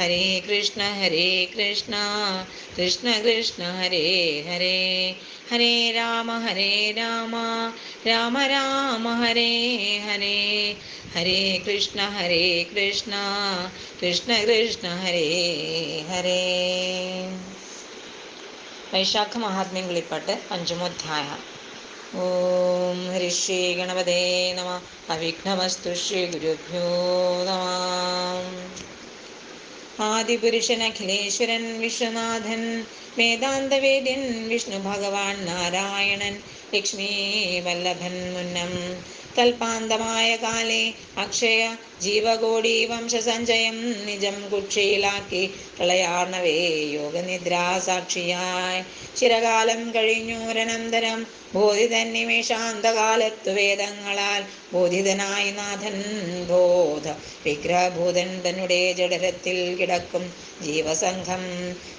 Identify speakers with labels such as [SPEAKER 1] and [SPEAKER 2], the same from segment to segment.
[SPEAKER 1] हरे कृष्ण हरे कृष्ण। कृष्ण कृष्ण, हरे हरे। हरे राम हरे राम। राम राम, हरे हरे। हरे कृष्ण हरे कृष्ण। कृष्ण कृष्ण, हरे हरे। वैशाख महात्म्यं गुलिपाट् पञ्चमोऽध्यायः ॐ श्रीगणपते नमः। अविघ्नमस्तु श्रीगुरुभ्यो नमः। ആദിപുരുഷൻ അഖിലേശ്വരൻ വിശ്വനാഥൻ വേദാന്തവേദ്യൻ വിഷ്ണു ഭഗവാൻ നാരായണൻ ലക്ഷ്മീ വല്ലഭൻ മുന്നം. കൽപ്പാന്തമായ കാലേ അക്ഷയ ജീവകോടി വംശസഞ്ചയം നിജം കുക്ഷിയിലാക്കി പ്രളയാർണവേ യോഗനിദ്രാ സാക്ഷിയായി ചിരകാലം കഴിഞ്ഞൂരനന്തരം ബോധിതന്നിമേഷാന്തകാലത്തു വേദങ്ങളാൽ ബോധിതനായി നാഥൻ ബോധ വിഗ്രഹഭൂതൻ തന്നെ ജഡരത്തിൽ കിടക്കും ജീവസംഘം.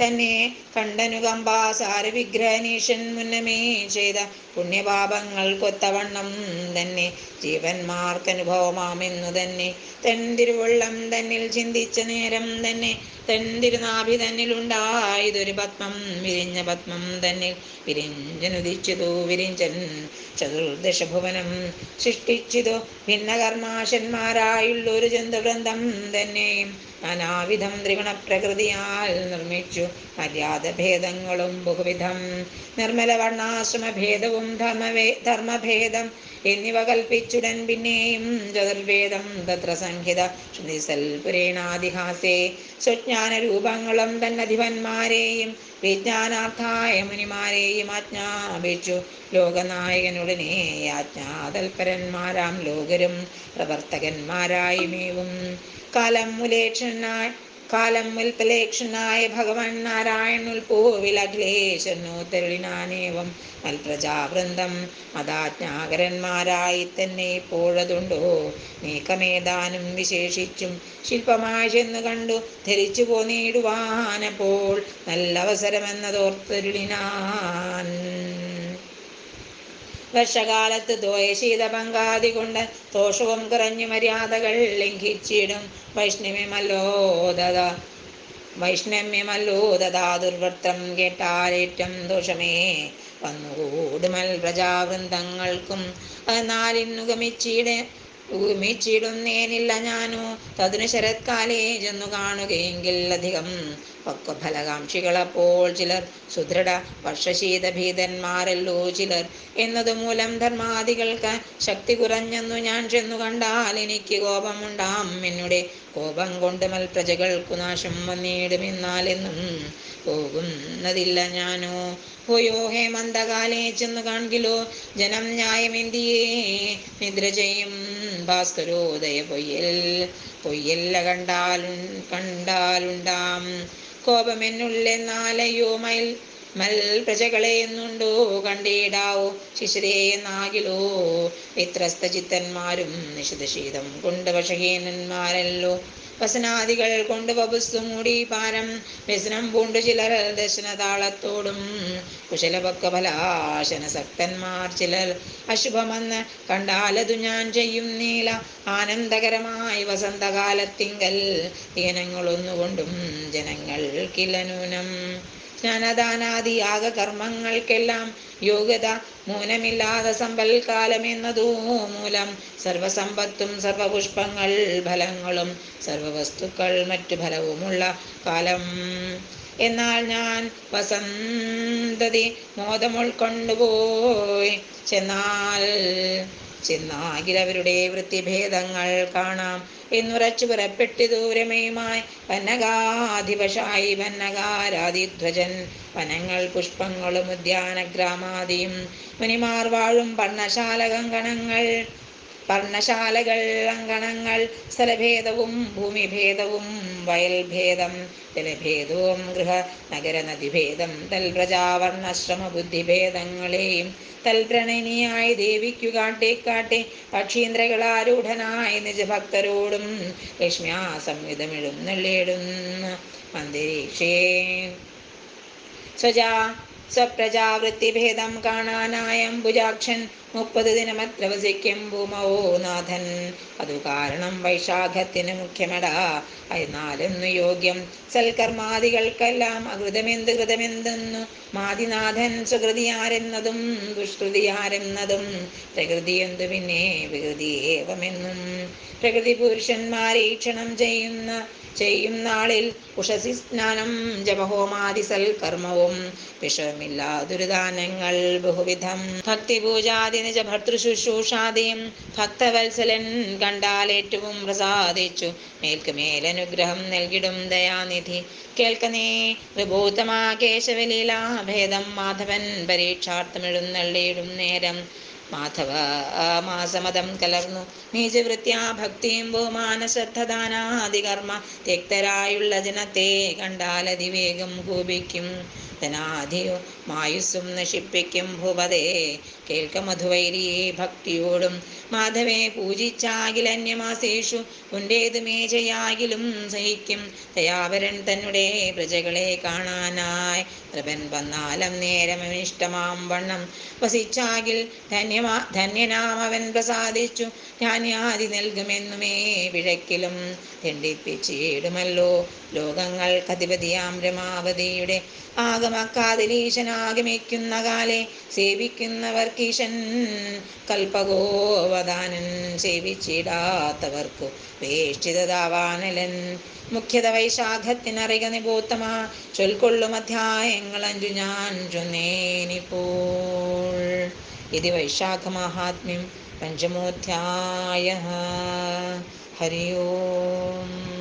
[SPEAKER 1] തന്നെ കണ്ടനുകമ്പാസാര വിഗ്രഹനീഷൻ മുന്നമേ ചെയ്ത പുണ്യപാപങ്ങൾ കൊത്തവണ്ണം തന്നെ ജീവന്മാർക്കനുഭവമാമെന്നു തന്നെ തൻ തന്നിൽ ചിന്തിച്ച നേരം തന്നെ തൻ തിരുനാഭി തന്നിലുണ്ടായതൊരു പത്മം വിരിഞ്ഞ പത്മം തന്നിൽ വിരിഞ്ചനുദിച്ചതു വിരിഞ്ചൻ ചതുർദശഭുവനം സൃഷ്ടിച്ചതു ഭിന്നകർമാശന്മാരായുള്ളൊരു ജന്തുവൃന്ദം തന്നെയും നാനാവിധം ത്രിഗുണപ്രകൃതിയാൽ നിർമ്മിച്ചു. മര്യാദ ഭേദങ്ങളും ബഹുവിധം. നിർമ്മല വർണാശ്രമഭേദവും ധർമ്മവേ ധർമ്മഭേദം എന്നിവ കൽപ്പിച്ചുടൻ പിന്നെയും ചതുർവേദം തത്ര സംഹിത ശ്രുതിസൽപുരേണാതിഹാസേ സ്വജ്ഞാനരൂപങ്ങളും തന്നധിപന്മാരെയും വിജ്ഞാനാർത്ഥായ മുനിമാരെയും ആജ്ഞാപിച്ചു. ലോകനായകനുടനെ ആജ്ഞാതൽപരന്മാരാം ലോകരും പ്രവർത്തകന്മാരായുമേവും കാലം മുലേക്ഷനായ കാലം മുൽപലേക്ഷനായ ഭഗവാൻ നാരായണുൽ പൂവിൽ അഖിലേശനോത്തരുളിനാനേവം മൽപ്രജാവൃന്ദം മതാജ്ഞാകരന്മാരായി തന്നെ ഇപ്പോഴതുണ്ടോ നീക്കമേതാനും വിശേഷിച്ചും ശില്പമായി ചെന്നു കണ്ടു ധരിച്ചു പോന്നിടുവാനപ്പോൾ നല്ല അവസരമെന്നതോർത്തരുളിനാൻ വർഷകാലത്ത് തോയ ശീതപങ്കാതി കൊണ്ട് ദോഷവും കുറഞ്ഞു മര്യാദകൾ ലംഘിച്ചിടും വൈഷ്ണവ്യമല്ലോദത. വൈഷ്ണവ്യമല്ലോദതാ ദുർവൃത്തം കേട്ടാലേറ്റം ദോഷമേ. വന്നുകൂടുമൽ പ്രജാവൃന്ദങ്ങൾക്കും നാലിന്നു ഗമിച്ചിട ഞാനു. തതിനു ശരത്കാലേ ചെന്നു കാണുകയെങ്കിൽ അധികം പക്വഫലകാംക്ഷികളപ്പോൾ ചിലർ സുദൃഢ വർഷശീതഭീതന്മാരല്ലോ ചിലർ എന്നതുമൂലം ധർമാദികൾക്ക് ശക്തി കുറഞ്ഞെന്നു ഞാൻ ചെന്നു കണ്ടാൽ എനിക്ക് കോപമുണ്ടാം. എന്നുടെ കോപം കൊണ്ട് മൽപ്രജകൾക്കു നാശം വന്നിടുമെന്നാലെന്നും പോകുന്നതില്ല ഞാനോ. പോയോ ഹേമന്തകാലേ ചെന്നു കാൺകിലോ ജനം ന്യായമെന്തിയേ? നിദ്ര ചെയ്യും ഭാസ്കരോദയ പൊയ്യൽ പൊയ്യല്ല കണ്ടാലും കണ്ടാലുണ്ടാം. കോപമെന്നുള്ളെന്നാലയോ മയിൽ മൽ പ്രജകളെ എന്നുണ്ടോ കണ്ടിടാവോ? ശിശിരേ എന്നാകിലോ? വിത്രസ്ത ചിത്തന്മാരും നിഷിതശീതം കൊണ്ട് വശഹീനന്മാരല്ലോ. വസനാദികൾ കൊണ്ട് വപുസ്തു മൂടി പാരം. വ്യസനം പൂണ്ടു ചിലർ ദർശനതാളത്തോടും കുശലപക്ക ഫലാശന സക്തന്മാർ ചിലർ അശുഭമെന്ന് കണ്ടാലതു ഞാൻ ചെയ്യും നീല. ആനന്ദകരമായി വസന്തകാലത്തിങ്കൽ ദീനങ്ങളൊന്നുകൊണ്ടും ജനങ്ങൾ നൂനം സ്നാനദാനാദി യാഗ കർമ്മങ്ങൾക്കെല്ലാം യോഗ്യത. മൂലമില്ലാതെ സമ്പൽക്കാലമെന്നതോ മൂലം സർവസമ്പത്തും സർവപുഷ്പങ്ങൾ ഫലങ്ങളും സർവവസ്തുക്കൾ മറ്റു ഫലവുമുള്ള കാലം. എന്നാൽ ഞാൻ വസന്തതി മോദമുൾക്കൊണ്ടുപോയി ചെന്നാൽ ചെന്നാകിലവരുടെ വൃത്തിഭേദങ്ങൾ കാണാം. എന്നുറച്ചു പുറപ്പെട്ടു ദൂരമേയുമായി. വന്നകാധിപശായി വന്നകാരാതിധ്വജൻ വനങ്ങൾ പുഷ്പങ്ങളും ഉദ്യാനഗ്രാമാദിയും. മുനിമാർ വാഴും പർണശാല കങ്കണങ്ങൾ പർണശാലകൾ അങ്കണങ്ങൾ സ്ഥലഭേദവും ഭൂമിഭേദവും വയൽഭേദം ജലഭേദവും ഗൃഹ നഗര നദിഭേദം തൽപ്രജാവർണശ്രമ ബുദ്ധിഭേദങ്ങളെയും തൽപ്രണനിയായി ദേവിക്കു കാട്ടി കാട്ടി പക്ഷീന്ദ്രകളാരൂഢനായി നിജഭക്തരോടും ലക്ഷ്മ്യാ സംയുതമിഴുന്നള്ളിയിടുന്ന അന്തരീക്ഷേ. സ്വജാ സ്വപ്രജാവൃത്തിഭേദം കാണാനായം അംബുജാക്ഷൻ മുപ്പത് ദിനമത്ര വസിക്കും ഭൂമോ നാഥൻ. അതു കാരണം വൈശാഖത്തിന് മുഖ്യമടാ. എന്നാലെന്നു യോഗ്യം സൽക്കർമാദികൾക്കെല്ലാം അകൃതമെന്ത് കൃതമെന്തെന്നു മാതിനാഥൻ സുകൃതിയാരെന്നതും ദുഷ്കൃതിയാരെന്നതും പ്രകൃതി എന്തു പിന്നെ വികൃതി ഏവമെന്നും പ്രകൃതി പുരുഷന്മാരീക്ഷണം ചെയ്യുന്ന ചെയ്യും നാളിൽ ഉഷസി സ്നാനം ജപഹോമാദി സൽക്കർമ്മവും വിഷമില്ലാതുരുദാനങ്ങൾ ബഹുവിധം. ഭക്തിപൂജാതി നിജ ഭർത്തൃശുശ്രൂഷാദിയും ഭക്തവത്സലൻ കണ്ടാൽ ഏറ്റവും പ്രസാദിച്ചു. മേൽക്ക് മേലനുഗ്രഹം നൽകിടും ദയാനിധി. കേൾക്കനേ വിഭൂതമാ കേശവലീലാ ഭേദം. മാധവൻ പരീക്ഷാർത്ഥമെഴുന്നള്ളിയിടും നേരം. മാധവ മാസമതം കലർന്നു. നീചവൃത്യാ ഭക്തിയും ബഹുമാനശ്രദ്ധദാനാദികർമ്മ തിക്തരായുള്ള ജനത്തെ കണ്ടാൽ അതിവേഗം കോപിക്കും. ധനാധിയോ മായുസ്സും നശിപ്പിക്കും ഭൂപതേ കേൾക്ക മധുവൈരിയെ ഭക്തിയോടും. മാധവേ പൂജിച്ചാകിലന്യമാസേഷു ഉണ്ടേതുമേ ചെയ്യാകിലും സഹിക്കും. ദയാവരൻ തന്നെ പ്രജകളെ കാണാനായി. പ്രഭൻ വന്നാലം നേരം ഇഷ്ടമാം വണ്ണം വസിച്ചാകിൽ ധന്യമാ ധന്യനാം അവൻ പ്രസാദിച്ചു. ധാന്യാദി നൽകുമെന്നുമേ പിഴക്കിലും ലോകങ്ങൾ കതിപതിയാം രമാവതിയുടെ ആഗമക്കാതിലീശനാഗമിക്കുന്ന കാലെ സേവിക്കുന്നവർക്കീശൻ കൽപ്പകോവദാനൻ സേവിച്ചിടാത്തവർക്കു വേഷ്ടിതതാവാനലൻ മുഖ്യത വൈശാഖത്തിനറിക നിബോത്തമാ ചൊൽക്കൊള്ളും അധ്യായങ്ങൾ അഞ്ചു ഞാൻ ചൊന്നേനിപ്പോൾ. ഇത് വൈശാഖമാഹാത്മ്യം പഞ്ചമോധ്യായ. ഹരി ഓം.